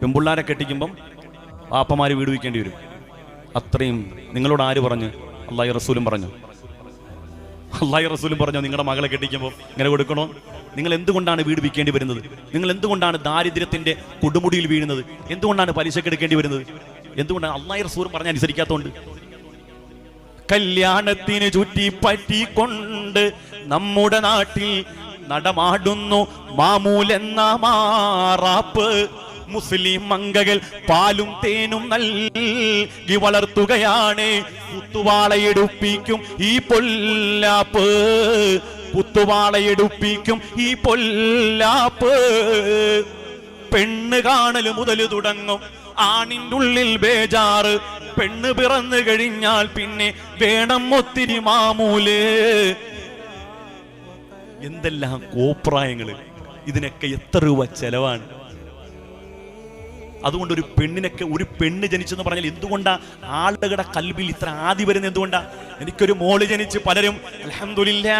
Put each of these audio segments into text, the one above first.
പെൺപിള്ളാരെ കെട്ടിക്കുമ്പം വാപ്പമാർ വീട് വയ്ക്കേണ്ടി വരും. അത്രയും നിങ്ങളോട് ആര് പറഞ്ഞു? അള്ളാഹി റസൂലും പറഞ്ഞു. അള്ളാഹി റസൂലും പറഞ്ഞു നിങ്ങളുടെ മകളെ കെട്ടിക്കുമ്പോൾ ഇങ്ങനെ കൊടുക്കണോ? നിങ്ങൾ എന്തുകൊണ്ടാണ് വീട് വിൽക്കേണ്ടി വരുന്നത്? നിങ്ങൾ എന്തുകൊണ്ടാണ് ദാരിദ്ര്യത്തിന്റെ കൊടുമുടിയിൽ വീഴുന്നത്? എന്തുകൊണ്ടാണ് പലിശക്ക് എടുക്കേണ്ടി വരുന്നത്? എന്തുകൊണ്ടാണ് അള്ളാഹി റസൂലും പറഞ്ഞ അനുസരിക്കാത്തതുകൊണ്ട് കല്യാണത്തിന് ചുറ്റി പറ്റിക്കൊണ്ട് നമ്മുടെ നാട്ടിൽ നടമാടുന്നു മാമൂലെന്ന മാറാപ്പ്. മുസ്ലിം മങ്കകൾ പാലും തേനും നൽകി വളർത്തുകയാണ്. കുത്തുവാളയെടുപ്പിക്കും ഈ പൊല്ലാപ്പ്. കുത്തുവാളയെടുപ്പിക്കും ഈ പൊല്ലാപ്പ്. പെണ്ണ് കാണൽ മുതൽ തുടങ്ങും. ആണിന്റെ ഉള്ളിൽ ബേജാറ്. പെണ്ണ് പിറന്നു കഴിഞ്ഞാൽ പിന്നെ വേണം ഒത്തിരി മാമൂൽ. എന്തെല്ലാം കോപ്രായങ്ങൾ. ഇതിനൊക്കെ എത്ര രൂപ ചെലവാണ്? അതുകൊണ്ട് ഒരു പെണ്ണിനൊക്കെ ഒരു പെണ്ണ് ജനിച്ചെന്ന് പറഞ്ഞാൽ എന്തുകൊണ്ടാ ആളുകളുടെ കൽബിൽ ഇത്ര ആദി വരുന്നത് എന്തുകൊണ്ടാ? എനിക്കൊരു മോൾ ജനിച്ച് പലരും അൽഹംദുലില്ലാ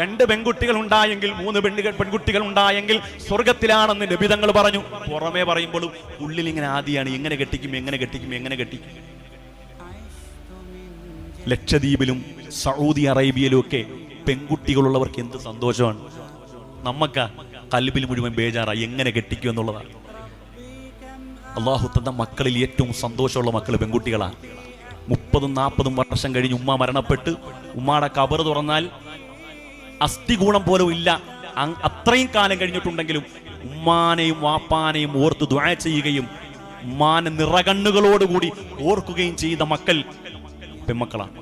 രണ്ട് പെൺകുട്ടികൾ ഉണ്ടായെങ്കിൽ മൂന്ന് പെണ്ണുകൾ പെൺകുട്ടികൾ ഉണ്ടായെങ്കിൽ സ്വർഗത്തിലാണെന്ന് നബിതങ്ങൾ പറഞ്ഞു. പുറമേ പറയുമ്പോഴും ഉള്ളിൽ ഇങ്ങനെ ആദിയാണ് എങ്ങനെ കെട്ടിക്കും എങ്ങനെ കെട്ടിക്കും എങ്ങനെ കെട്ടിക്കും. ലക്ഷദ്വീപിലും സൗദി അറേബ്യയിലും ഒക്കെ പെൺകുട്ടികളുള്ളവർക്ക് എന്ത് സന്തോഷമാണ്. നമുക്ക കൽബിൽ മുഴുവൻ ബേജാറായി എങ്ങനെ കെട്ടിക്കും എന്നുള്ളതാണ് അള്ളാഹു തന്ന മക്കളിൽ ഏറ്റവും സന്തോഷമുള്ള മക്കൾ പെൺകുട്ടികളാണ്. മുപ്പതും നാൽപ്പതും വർഷം കഴിഞ്ഞ് ഉമ്മ മരണപ്പെട്ട് ഉമ്മാടെ കബർ തുറന്നാൽ അസ്ഥികൂണം പോലും ഇല്ല. അത്രയും കാലം കഴിഞ്ഞിട്ടുണ്ടെങ്കിലും ഉമ്മാനെയും വാപ്പാനെയും ഓർത്ത് ദ്വാ ചെയ്യുകയും ഉമ്മാനെ നിറകണ്ണുകളോടുകൂടി ഓർക്കുകയും ചെയ്ത മക്കൾ പെമ്മക്കളാണ്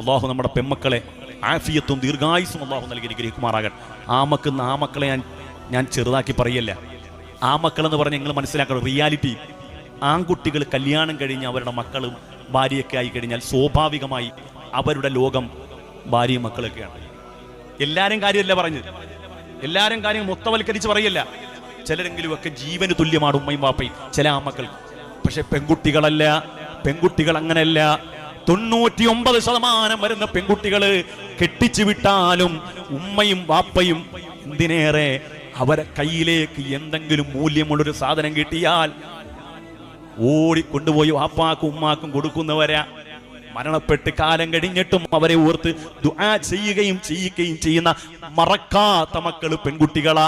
അള്ളാഹു നമ്മുടെ പെമ്മക്കളെ ആഫിയത്തും ദീർഘായുസും അള്ളാഹു നൽകി അനുഗ്രഹിക്കുമാറാകട്ടെ. ആ മക്കുന്ന ആ മക്കളെ ഞാൻ ഞാൻ ചെറുതാക്കി പറയല്ല. ആ മക്കൾ എന്ന് പറഞ്ഞ് നിങ്ങൾ മനസ്സിലാക്കണം റിയാലിറ്റി ആൺകുട്ടികൾ കല്യാണം കഴിഞ്ഞ് അവരുടെ മക്കളും ഭാര്യയൊക്കെ ആയി കഴിഞ്ഞാൽ സ്വാഭാവികമായി അവരുടെ ലോകം ഭാര്യയും മക്കളൊക്കെയാണ്. എല്ലാരും കാര്യമല്ല പറഞ്ഞത്. എല്ലാരും കാര്യം മൊത്തവൽക്കരിച്ച് പറയല്ല. ചിലരെങ്കിലും ഒക്കെ ജീവന് തുല്യമാണ് ഉമ്മയും വാപ്പയും ചില ആമക്കൾ പക്ഷെ പെൺകുട്ടികളല്ല പെൺകുട്ടികൾ അങ്ങനെയല്ല. തൊണ്ണൂറ്റി ഒമ്പത് ശതമാനം വരുന്ന പെൺകുട്ടികൾ കെട്ടിച്ചു വിട്ടാലും ഉമ്മയും വാപ്പയും എന്തിനേറെ അവരെ കയ്യിലേക്ക് എന്തെങ്കിലും മൂല്യമുള്ളൊരു സാധനം കിട്ടിയാൽ ഓടിക്കൊണ്ടുപോയി വാപ്പാക്കും ഉമ്മാക്കും കൊടുക്കുന്നവരാ. മരണപ്പെട്ട് കാലം കഴിഞ്ഞിട്ടും അവരെ ഓർത്ത് ദുആ ചെയ്യുകയും ചെയ്യിക്കുകയും ചെയ്യുന്ന മറക്കാത്ത മക്കൾ പെൺകുട്ടികളാ.